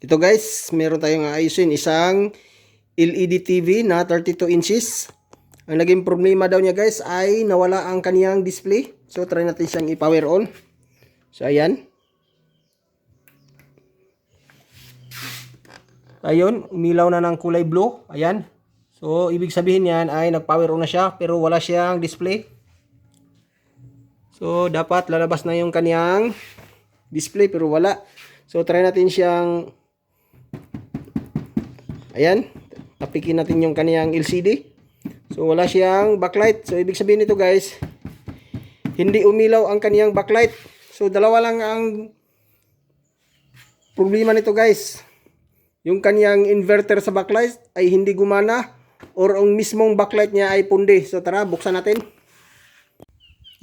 Ito guys, meron tayong ayusin isang LED TV na 32 inches. Ang naging problema daw niya guys ay nawala ang kaniyang display. So try natin siyang i-power on. So ayan. Ayun, umilaw na ng kulay blue. Ayan. So ibig sabihin niyan ay nag-power on na siya pero wala siyang display. So dapat lalabas na yung kaniyang display pero wala. So try natin siyang Ayan, tapikin natin yung kaniyang LCD. So wala siyang backlight. So ibig sabihin nito guys, hindi umilaw ang kaniyang backlight. So dalawa lang ang problema nito guys. Yung kaniyang inverter sa backlight ay hindi gumana or ang mismong backlight niya ay pundi. So tara, buksan natin.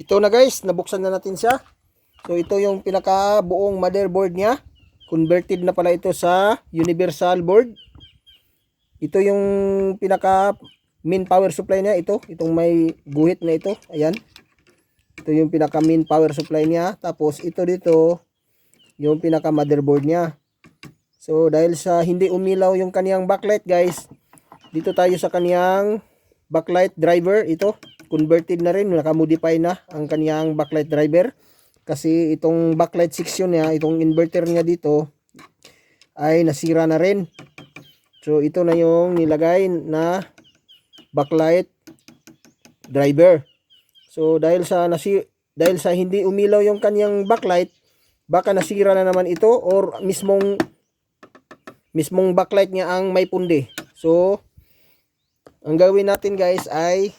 Ito na guys, nabuksan na natin siya. So ito yung pinaka buong motherboard niya. Converted na pala ito sa universal board. Ito yung pinaka main power supply niya. Ito, itong may guhit na ito. Ayan. Ito yung pinaka main power supply niya. Tapos ito dito, yung pinaka motherboard niya. So dahil sa hindi umilaw yung kaniyang backlight guys, dito tayo sa kaniyang backlight driver. Ito, converted na rin. Naka-modify na ang kaniyang backlight driver. Kasi itong backlight section niya, itong inverter niya dito, ay nasira na rin. So ito na yung nilagay na backlight driver. So dahil sa nasi dahil sa hindi umilaw yung kanyang backlight, baka nasira na naman ito or mismong mismong backlight niya ang may pundi. So ang gawin natin guys ay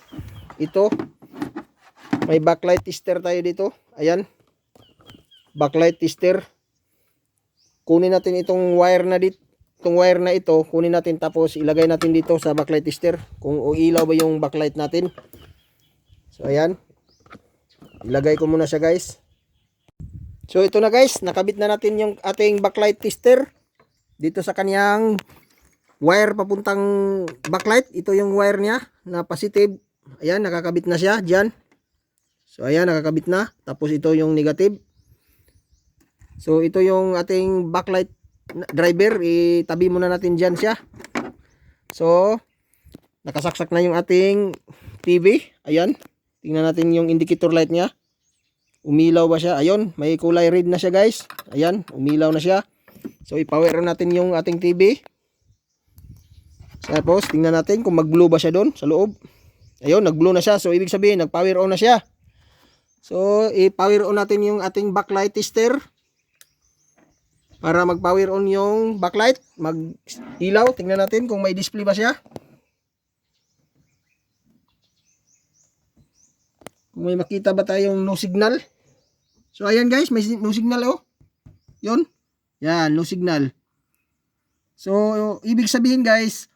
ito may backlight tester tayo dito. Ayan. Backlight tester. Kunin natin itong wire na dito itong wire na ito, kunin natin tapos ilagay natin dito sa backlight tester kung ilaw ba yung backlight natin. So ayan. Ilagay ko muna siya guys. So ito na guys, nakabit na natin yung ating backlight tester dito sa kaniyang wire papuntang backlight. Ito yung wire niya na positive. Ayan, nakakabit na siya diyan. So ayan, nakakabit na. Tapos ito yung negative. So ito yung ating backlight driver, itabi muna natin dyan siya. So, nakasaksak na yung ating TV. Ayan. Tingnan natin yung indicator light niya. Umilaw ba siya? Ayun, may kulay red na siya guys. Ayan, umilaw na siya. So, i-power natin yung ating TV. Tapos, tingnan natin kung mag-blue ba siya doon sa loob. Ayun, nag-blue na siya. So, ibig sabihin, nag-power on na siya. So, i-power on natin yung ating backlight tester para mag-power on yung backlight, mag-ilaw. Tingnan natin kung may display ba siya. Kung may makita ba tayong no signal. So ayan guys, may no signal oh. 'Yon. Yan, no signal. So ibig sabihin guys,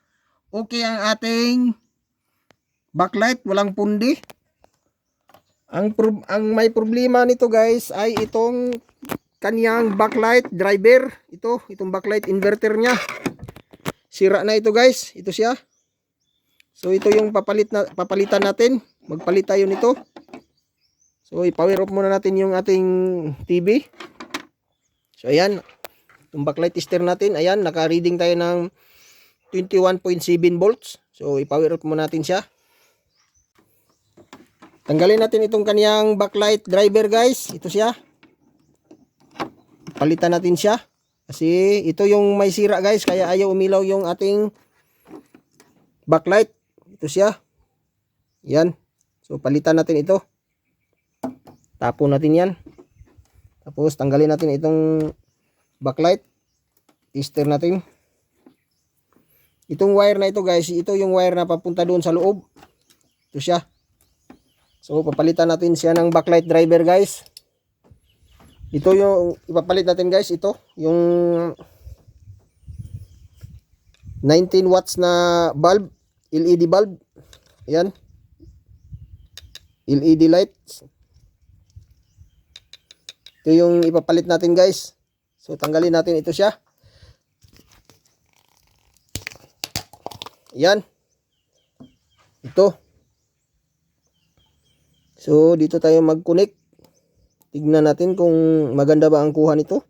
okay ang ating backlight, walang pundi. Ang ang may problema nito guys ay itong kaniyang backlight driver. Ito, itong backlight inverter niya. Sira na ito guys. Ito siya. So ito yung papalit na, papalitan natin. Magpalit tayo nito. So i-power off muna natin yung ating TV. So ayan. Itong backlight tester natin. Ayan, naka-reading tayo ng 21.7 volts. So i-power off muna natin siya. Tanggalin natin itong kaniyang backlight driver guys. Ito siya palitan natin siya. Kasi ito yung may sira guys. Kaya ayaw umilaw yung ating backlight. Ito siya. Yan. So palitan natin ito. Tapon natin yan. Tapos tanggalin natin itong backlight. Tester natin. Itong wire na ito guys ito yung wire na papunta doon sa loob. Ito siya. So papalitan natin siya ng backlight driver guys ito yung ipapalit natin guys, ito yung 19 watts na bulb, LED bulb. Ayan. LED lights. Ito yung ipapalit natin guys. So tanggalin natin ito siya. Ayan. Ito. So dito tayo mag-connect. Tignan natin kung maganda ba ang kuha nito.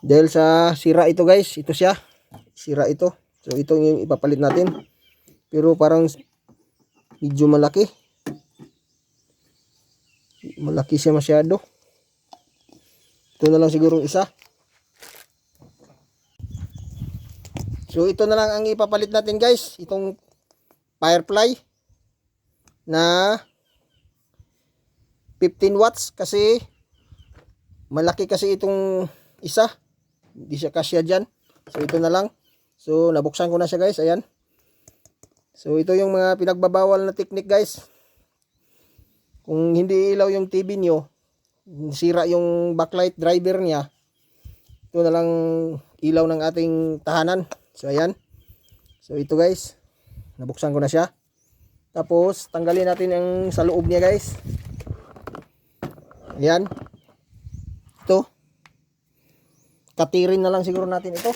Dahil sa sira ito guys, ito siya. Sira ito. So ito yung ipapalit natin. Pero parang medyo malaki. Malaki siya masyado. Ito na lang sigurong isa. So ito na lang ang ipapalit natin guys. Itong firefly na 15 watts kasi malaki kasi itong isa. Hindi siya kasya dyan. So ito na lang. So nabuksan ko na siya guys. Ayan. So ito yung mga pinagbabawal na technique guys. Kung hindi ilaw yung TV nyo, sira yung backlight driver niya, ito na lang ilaw ng ating tahanan. So ayan. So ito guys, nabuksan ko na siya. Tapos tanggalin natin ang sa loob niya guys. Ayan. Ito. Katirin na lang siguro natin ito.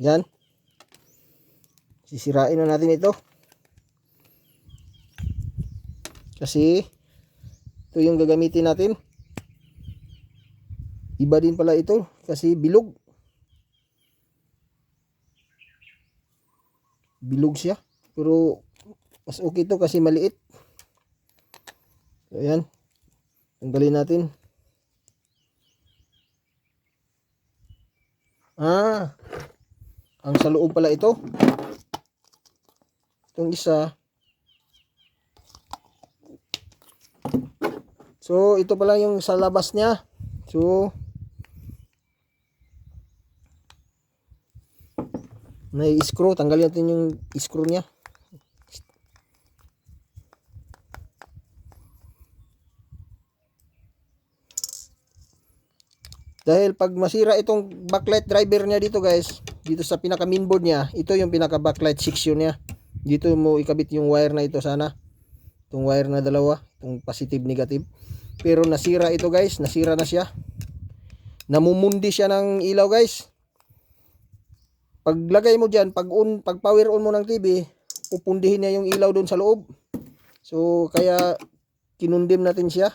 Yan. Sisirain na natin ito. Kasi ito yung gagamitin natin. Iba din pala ito kasi bilog. Bilog siya. Pero mas okay ito kasi maliit. So, ayan. Tanggalin natin. Ah. Ang sa loob pala ito. Itong isa. So, ito pala yung sa labas niya. So, may screw. Tanggalin natin yung screw niya. Dahil pag masira itong backlight driver niya dito guys, dito sa pinaka mainboard niya, ito yung pinaka backlight section niya. Dito mo ikabit yung wire na ito sana. Itong wire na dalawa, itong positive negative. Pero nasira ito guys, nasira na siya. Namumundi siya ng ilaw guys. Paglagay mo diyan, pag on, pag power on mo ng TV, pupundihin niya yung ilaw doon sa loob. So kaya kinundim natin siya.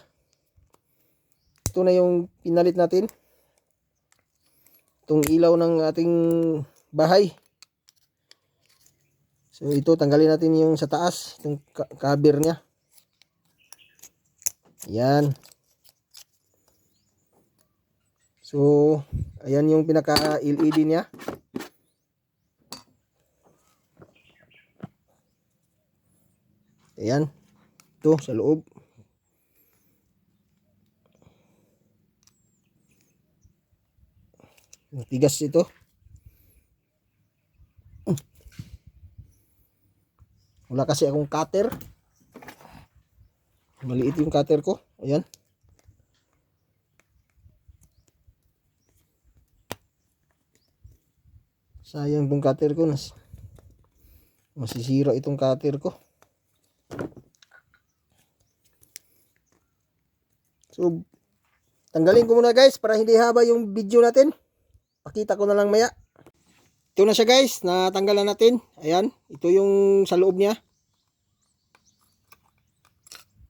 Ito na yung pinalit natin itong ilaw ng ating bahay. So ito tanggalin natin yung sa taas, itong cover niya. Yan. So ayan yung pinaka LED niya. Ayan. Ito sa loob. Tigas ito. Wala kasi akong cutter. Maliit yung cutter ko. Ayan. Sayang itong cutter ko. Nas masisira itong cutter ko. So, tanggalin ko muna guys para hindi haba yung video natin. Pakita ko na lang maya. Ito na siya guys, natanggalan natin. Ayan, ito yung sa loob niya.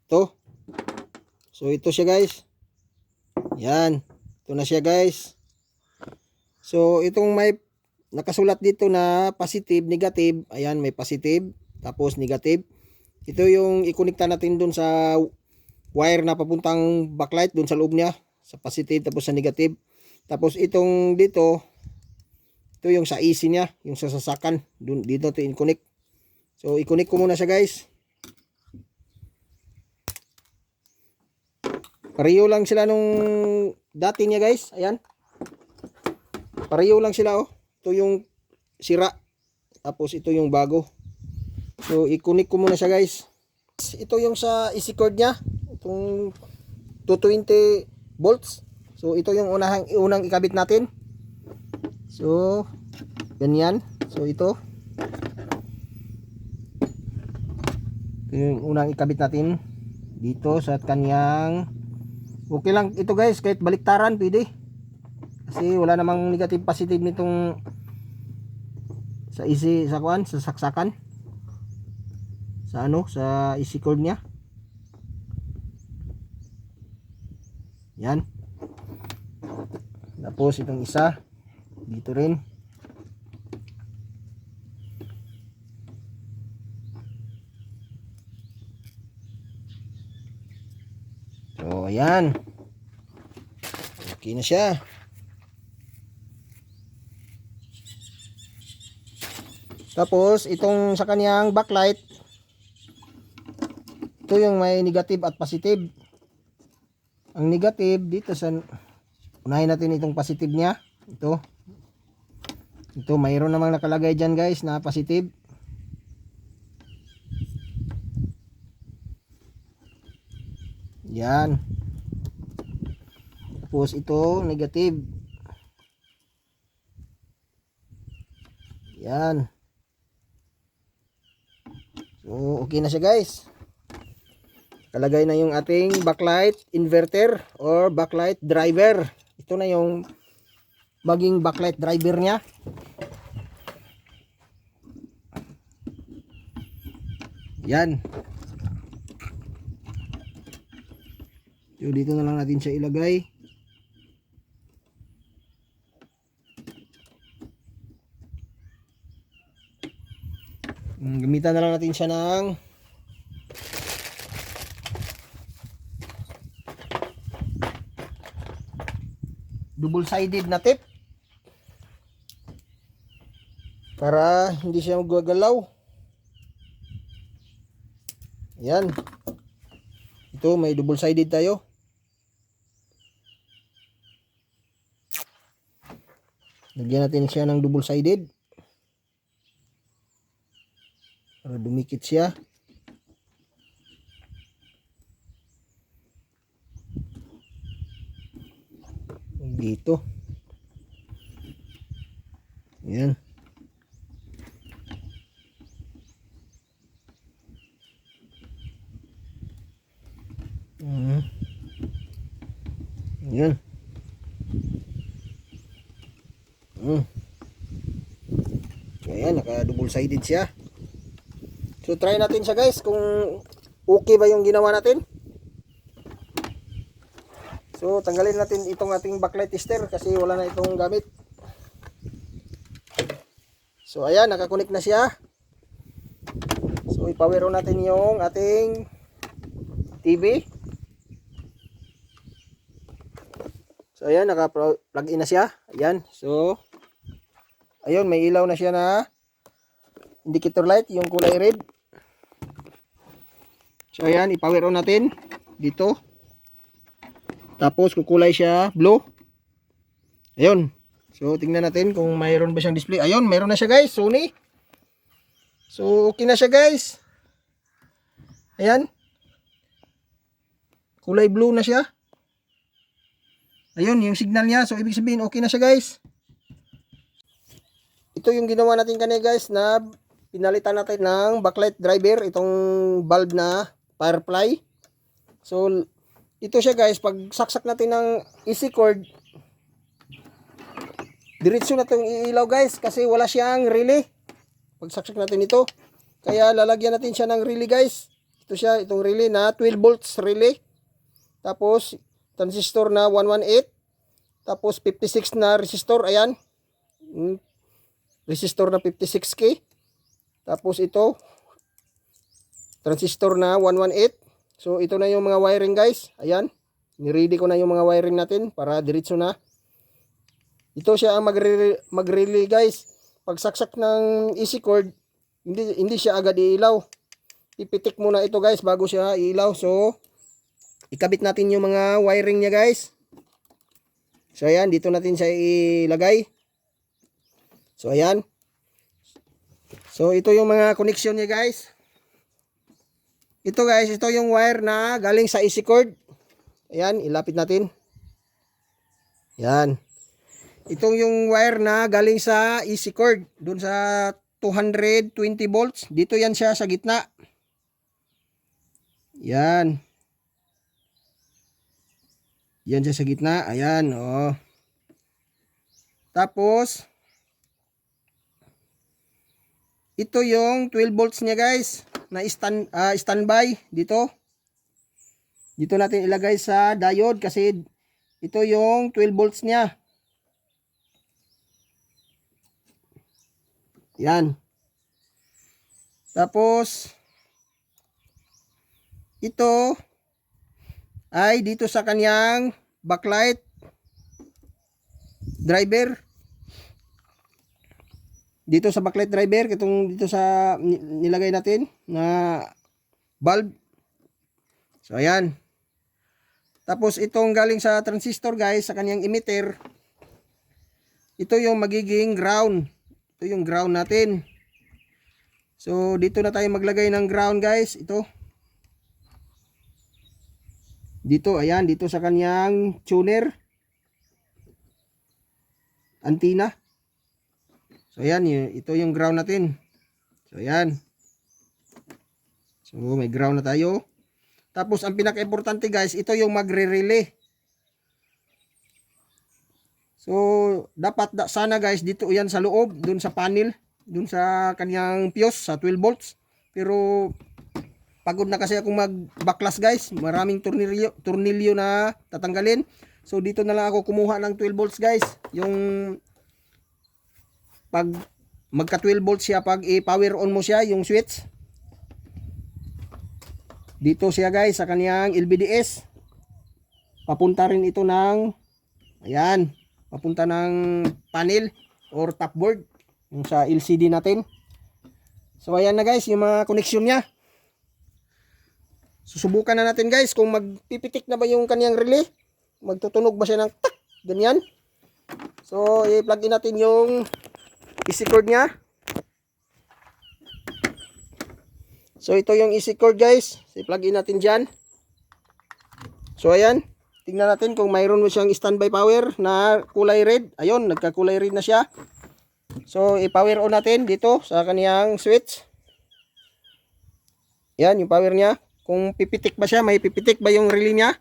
Ito. So ito siya guys. Yan. Ito na siya guys. So itong may nakasulat dito na positive, negative. Ayan, may positive. Tapos negative. Ito yung ikonekta natin dun sa wire na papuntang backlight dun sa loob niya. Sa positive tapos sa negative. Tapos itong dito, ito yung sa AC niya, yung sa sasakan. Dun, dito ito i-connect. So, i-connect ko muna siya guys. Pareho lang sila nung dati niya guys. Ayan. Pareho lang sila oh. Ito yung sira. Tapos ito yung bago. So, i-connect ko muna siya guys. Ito yung sa AC cord niya. Itong 220 volts. So ito yung unahang unang ikabit natin. So ganyan. So ito. Ito yung unang ikabit natin dito sa kanyang Okay lang ito guys kahit baliktaran pwede. Kasi wala namang negative positive nitong sa easy sa kuan sa saksakan. Sa ano sa easy cord niya. Yan. Tapos itong isa dito rin. So, ayan. Okay na siya. Tapos, itong sa kanyang backlight, ito yung may negative at positive. Ang negative, dito sa, unahin natin itong positive niya. Ito. Ito, mayroon namang nakalagay dyan guys na positive. Yan. Tapos ito, negative. Yan. So, okay na siya guys. Kalagay na yung ating backlight inverter or backlight driver. Ito na yung maging backlight driver niya. Yan. So, dito na lang natin siya ilagay. Gamitan na lang natin siya ng double sided na tip. Para hindi siya magagalaw. Yan ito may double sided tayo. Lagyan natin siya ng double sided para dumikit siya dito yan Mhm. Yan. Mm. So, ayan, naka double sided siya. So, try natin siya guys kung okay ba yung ginawa natin. So, tanggalin natin itong ating backlight tester kasi wala na itong gamit. So, ayan, nakakunik na siya. So, ipower on natin yung ating TV. So, ayan, naka-plug in na siya. Ayan, so, ayun, may ilaw na siya na indicator light, yung kulay red. So, ayan, ipower on natin dito. Tapos, kukulay siya blue. Ayun. So, tingnan natin kung mayroon ba siyang display. Ayun, mayroon na siya guys, Sony. So, okay na siya guys. Ayan. Kulay blue na siya. Ayun, yung signal niya. So, ibig sabihin, okay na siya guys. Ito yung ginawa natin kanina guys na pinalitan natin ng backlight driver. Itong bulb na firefly. So, ito siya guys. Pag saksak natin ng easy cord, diretso na itong iilaw guys. Kasi wala siyang relay. Pag saksak natin ito. Kaya lalagyan natin siya ng relay guys. Ito siya, itong relay na 12 volts relay. Tapos, transistor na 118. Tapos, 56 na resistor. Ayan. Mm, Resistor na 56K. Tapos, ito. Transistor na 118. So, ito na yung mga wiring guys. Ayan. Niready ko na yung mga wiring natin para diretso na. Ito siya ang magre mag-relay guys. Pag saksak ng easy cord, hindi, hindi siya agad iilaw. Ipitik muna ito guys bago siya iilaw. So, ikabit natin yung mga wiring niya guys. So ayan, dito natin siya ilagay. So ayan. So ito yung mga connection niya guys. Ito guys, ito yung wire na galing sa easy cord. Ayan, ilapit natin. Yan. Itong yung wire na galing sa easy cord. Doon sa 220 volts. Dito yan siya sa gitna. Yan. Yan siya sa gitna. Ayan, oh. Tapos, ito yung 12 volts niya guys. Na stand, ah, standby dito. Dito natin ilagay sa diode kasi ito yung 12 volts niya. Yan. Tapos, ito ay dito sa kanyang backlight driver. Dito sa backlight driver, itong dito sa ni- nilagay natin na bulb. So, ayan. Tapos, itong galing sa transistor, guys, sa kanyang emitter. Ito yung magiging ground. Ito yung ground natin. So, dito na tayo maglagay ng ground, guys. Ito. Dito, ayan, dito sa kanyang tuner. Antina. So, ayan, ito yung ground natin. So, ayan. So, may ground na tayo. Tapos, ang pinaka-importante, guys, ito yung magre-relay. So, dapat da, sana guys, dito yan sa loob, dun sa panel, dun sa kanyang fuse, sa 12 volts. Pero, pagod na kasi akong mag-backlas guys. Maraming tornilyo, tornilyo na tatanggalin. So, dito na lang ako kumuha ng 12 volts guys. Yung, pag magka 12 volts siya, pag i-power on mo siya, yung switch. Dito siya guys, sa kanyang LVDS. Papunta rin ito ng, ayan, papunta ng panel or top board yung sa LCD natin. So ayan na guys yung mga connection niya. Susubukan na natin guys kung magpipitik na ba yung kanyang relay. Magtutunog ba siya ng tak, ganyan. So i-plug in natin yung easy cord niya. So ito yung easy cord guys. I-plug in natin dyan. So ayan. Tingnan natin kung mayroon mo siyang standby power na kulay red. Ayun, nagkakulay red na siya. So, i-power on natin dito sa kaniyang switch. Yan, yung power niya. Kung pipitik ba siya, may pipitik ba yung relay niya?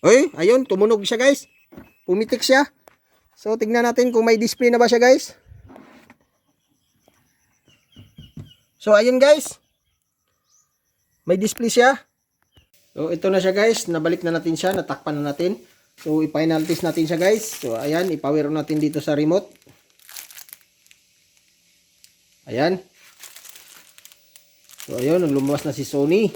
Oy, ayun, tumunog siya guys. Pumitik siya. So, tingnan natin kung may display na ba siya guys. So, ayun guys. May display siya. So, ito na siya guys. Nabalik na natin siya. Natakpan na natin. So, i-final natin siya guys. So, ayan. I-power natin dito sa remote. Ayan. So, ayun. Naglumuwas na si Sony.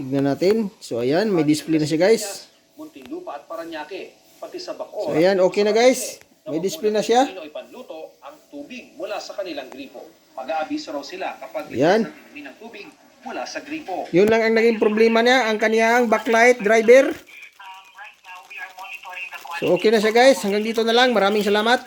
Tignan natin. So, ayan. May display na siya guys. Muntinlupa at Paranaque, pati sa So, Bacoor. ayan. Okay na guys. May display na siya. Pinoy panluto ang tubig mula sa kanilang gripo. Mag-aabiso raw sila kapag Yan. ng tubig mula sa gripo. Yun lang ang naging problema niya. Ang kaniyang backlight driver. The So, okay na siya guys. Hanggang dito na lang. Maraming salamat.